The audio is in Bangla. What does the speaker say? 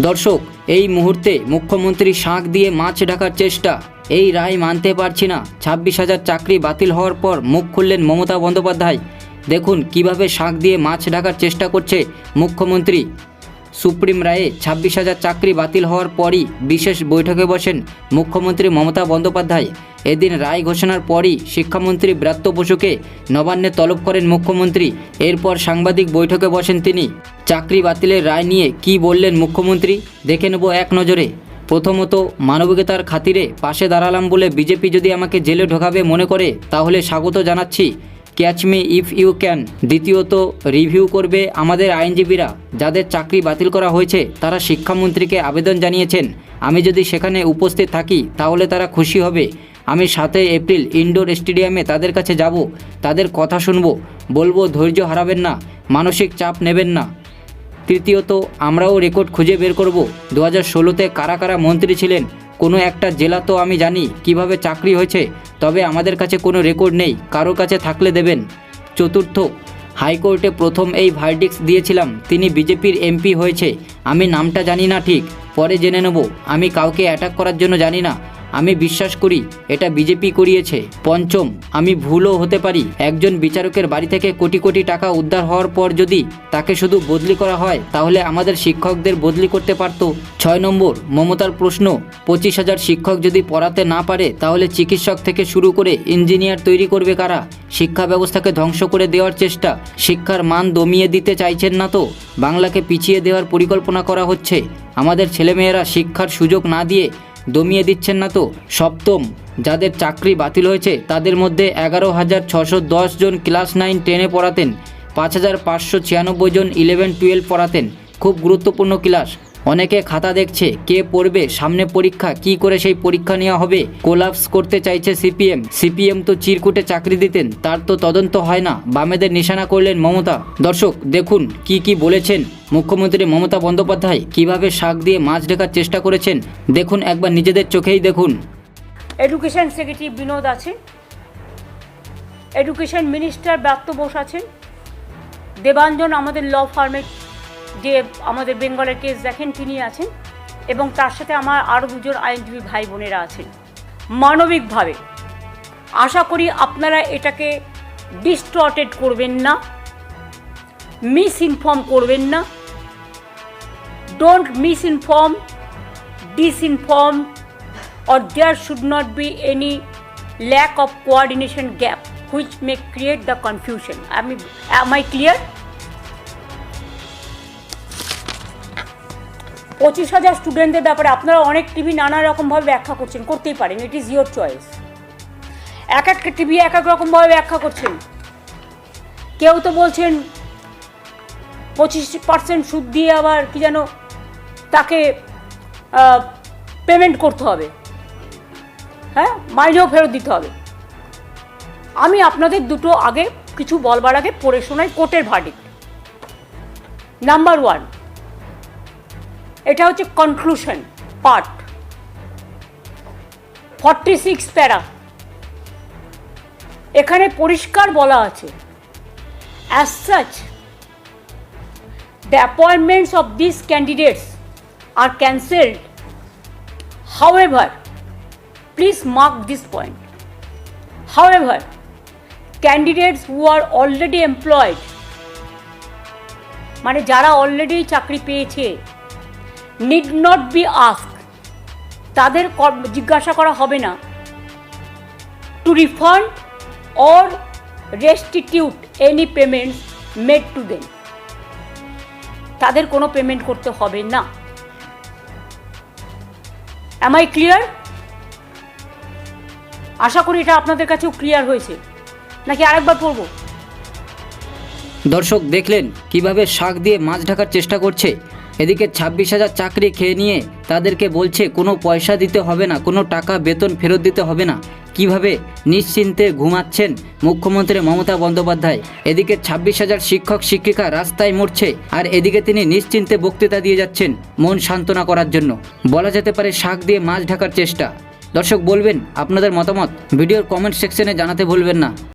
দর্শক, এই মুহূর্তে মুখ্যমন্ত্রী শাঁখ দিয়ে মাছ ঢাকার চেষ্টা। এই রায় মানতে পারছি না। ছাব্বিশ হাজার চাকরি বাতিল হওয়ার পর মুখ খুললেন মমতা বন্দ্যোপাধ্যায়। দেখুন, কীভাবে শাঁখ দিয়ে মাছ ঢাকার চেষ্টা করছে মুখ্যমন্ত্রী। সুপ্রিম রায়ে ছাব্বিশ হাজার চাকরি বাতিল হওয়ার পরই বিশেষ বৈঠকে বসেন মুখ্যমন্ত্রী মমতা বন্দ্যোপাধ্যায়। এদিন রায় ঘোষণার পরই শিক্ষামন্ত্রী ব্রাত্য বসুকে নবান্নে তলব করেন মুখ্যমন্ত্রী। এরপর সাংবাদিক বৈঠকে বসেন তিনি। চাকরি বাতিলের রায় নিয়ে কি বললেন মুখ্যমন্ত্রী? দেখে নেব এক নজরে। প্রথমত, মানবিকতার খাতিরে পাশে দাঁড়ালাম বলে বিজেপি যদি আমাকে জেলে ঢোকাবে মনে করে, তাহলে স্বাগত জানাচ্ছি। Catch me if you can দ্বিতীয়ত রিভিউ করবে আমাদের আইনজীবীরা। যাদের চাকরি বাতিল করা হয়েছে, তারা শিক্ষামন্ত্রীকে আবেদন জানিয়েছেন। আমি যদি সেখানে উপস্থিত থাকি, তাহলে তারা খুশি হবে। আমি সাতই এপ্রিল ইনডোর স্টেডিয়ামে তাদের কাছে যাব। তাদের কথা শুনব। বলব, ধৈর্য হারাবেন না। মানসিক চাপ নেবেন না। তৃতীয়ত, আমরাও রেকর্ড খুঁজে বের করব। দু হাজার ষোলোতে কারা কারা মন্ত্রী ছিলেন কোনো একটা জেলা তো আমি জানি কীভাবে চাকরি হয়েছে, তবে আমাদের কাছে কোনো রেকর্ড নেই, কারও কাছে থাকলে দেবেন। চতুর্থ, হাইকোর্টে প্রথম এই ভার্ডিক্স দিয়েছিলাম, তিনি বিজেপির এমপি হয়েছে, আমি নামটা জানি না ঠিক, পরে জেনে নেব, আমি কাউকে অ্যাটাক করার জন্য জানি না আমি বিশ্বাস করি এটা বিজেপি করিয়েছে। পঞ্চম, আমি ভুলও হতে পারি। একজন বিচারকের বাড়ি থেকে কোটি কোটি টাকা উদ্ধার হওয়ার পর যদি তাকে শুধু বদলি করা হয়, তাহলে আমাদের শিক্ষকদের বদলি করতে পারত। ছয় নম্বর, মমতার প্রশ্ন, পঁচিশ হাজার শিক্ষক যদি পড়াতে না পারে, তাহলে চিকিৎসক থেকে শুরু করে ইঞ্জিনিয়ার তৈরি করবে কারা? শিক্ষা ব্যবস্থাকে ধ্বংস করে দেওয়ার চেষ্টা। শিক্ষার মান দমিয়ে দিতে চাইছেন না তো? বাংলাকে পিছিয়ে দেওয়ার পরিকল্পনা করা হচ্ছে। আমাদের ছেলেমেয়েরা শিক্ষার সুযোগ না দিয়ে দমিয়ে দিচ্ছেন না তো। সপ্তম, যাদের চাকরি বাতিল হয়েছে, তাদের মধ্যে এগারো হাজার ছশো দশ জন ক্লাস নাইন টেনে পড়াতেন, পাঁচ হাজার পাঁচশো ছিয়ানব্বই জন ইলেভেন টুয়েলভ পড়াতেন। খুব গুরুত্বপূর্ণ ক্লাস। অনেকে খাতা দেখছে কে পড়বে, সামনে পরীক্ষা, কি করে সেই পরীক্ষা নেওয়া হবে? কোলাপস করতে চাইছে সিপিএম। সিপিএম তো চিরকুটে চাকরি দিতেন, তার তো তদন্ত হয় না। বামেদের নিশানা করলেন মমতা। দর্শক, দেখুন কি কি বলেছেন মুখ্যমন্ত্রী মমতা বন্দ্যোপাধ্যায়। কীভাবে শাক দিয়ে মাছ ঢেকার চেষ্টা করেছেন, দেখুন একবার নিজেদের চোখেই দেখুন। এডুকেশন সেক্রেটারি বিনোদ আছেন এডুকেশন মিনিস্টার ব্রাত্য বোস আছেন। দেবাঞ্জন আমাদের ল ফার্মের যে আমাদের বেঙ্গলের কেস দেখেন তিনি আছেন এবং তার সাথে আমার আরও দুজন আইনজীবী ভাই বোনেরা আছেন মানবিকভাবে আশা করি আপনারা এটাকে ডিস্টর্টেড করবেন না মিস ইনফর্ম করবেন না don't misinform disinform or there should not be any lack of coordination gap which may create the confusion. I mean, am I? পঁচিশ হাজার স্টুডেন্টদের ব্যাপারে আপনারা অনেক টিভি নানা রকমভাবে ব্যাখ্যা করছেন, করতেই পারেন ইট ইজ ইয়োর চয়েস এক একটা টিভি এক এক রকমভাবে ব্যাখ্যা করছেন। কেউ তো বলছেন পঁচিশ পার্সেন্ট সুদ দিয়ে আবার কি যেন তাকে পেমেন্ট করতে হবে। হ্যাঁ মাইনেও ফেরত দিতে হবে। আমি আপনাদের দুটো আগে কিছু বলবার আগে পড়ে শোনাই কোর্টের ভার্ডিক নাম্বার ওয়ান এটা হচ্ছে কনক্লুশন পার্ট ফর্টি সিক্স প্যারা। এখানে পরিষ্কার বলা আছে as such the appointments of this candidates are cancelled However, please mark this point. However, candidates who are already employed মানে যারা অলরেডি চাকরি পেয়েছে নিড নট বি আস্ক তাদের জিজ্ঞাসা করা হবে না। To refund or restitute any payments made to them তাদের কোনো পেমেন্ট করতে হবে না। অ্যাম আই ক্লিয়ার আশা করি এটা আপনাদের কাছেও ক্লিয়ার হয়েছে। নাকি আরেকবার পড়ব দর্শক, দেখলেন কীভাবে শাক দিয়ে মাছ ঢাকার চেষ্টা করছে? এদিকে ছাব্বিশ হাজার চাকরি খেয়ে নিয়ে তাদেরকে বলছে, কোনো পয়সা দিতে হবে না, কোনো টাকা বেতন ফেরত দিতে হবে না। কীভাবে নিশ্চিন্তে ঘুমাচ্ছেন মুখ্যমন্ত্রী মমতা বন্দ্যোপাধ্যায়? এদিকে ছাব্বিশ হাজার শিক্ষক, শিক্ষিকা রাস্তায় মরছে, আর এদিকে তিনি নিশ্চিন্তে বক্তৃতা দিয়ে যাচ্ছেন মন সান্ত্বনা করার জন্য। বলা যেতে পারে, শাক দিয়ে মাছ ঢাকার চেষ্টা। দর্শক, বলবেন আপনাদের মতামত। ভিডিওর কমেন্ট সেকশনে জানাতে ভুলবেন না।